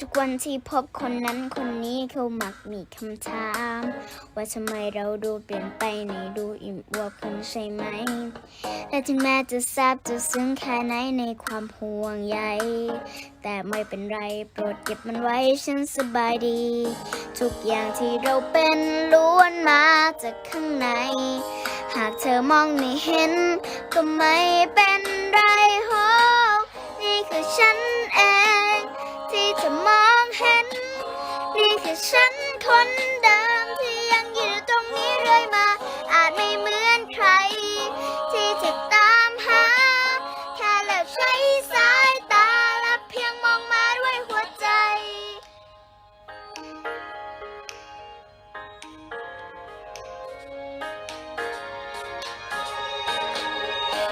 ทุกวันที่พบคนนั้นคนนี้เขามักมีคำถาม ว่าทำไมเราดูเปลี่ยนไปในดูอิ่มอวบขึ้นใช่ไหม และถึงแม้จะทราบจะซึ้งแค่ไหนในความห่วงใยแต่ไม่เป็นไรโปรดเก็บมันไว้ฉันสบายดี ทุกอย่างที่เราเป็นล้วนมาจากข้างใน หากเธอมองไม่เห็นก็ไม่เป็นไร นี่ฉันคนเดิมที่ยังอยู่ตรงนี้เรื่อยมา อาจไม่เหมือนใคร ที่จะตามหา แค่เลิกใช้สายตาและเพียงมองมาด้วยหัวใจ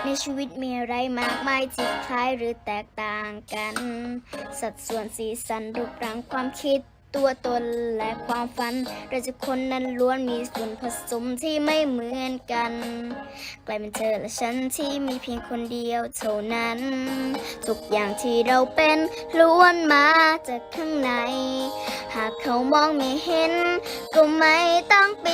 ในชีวิตมีอะไรมากมายที่คล้ายหรือแตกต่างกัน สัดส่วนสีสันรูปร่างความคิด ตัวตนและความฝันเราจะคนนั้นล้วนมีส่วนผสมที่ไม่เหมือนกันกลายเป็นเธอและฉันที่มีเพียงคนเดียวเท่านั้น ทุกอย่างที่เราเป็นล้วนมาจากข้างใน หากเขามองไม่เห็น ก็ไม่ต้องไป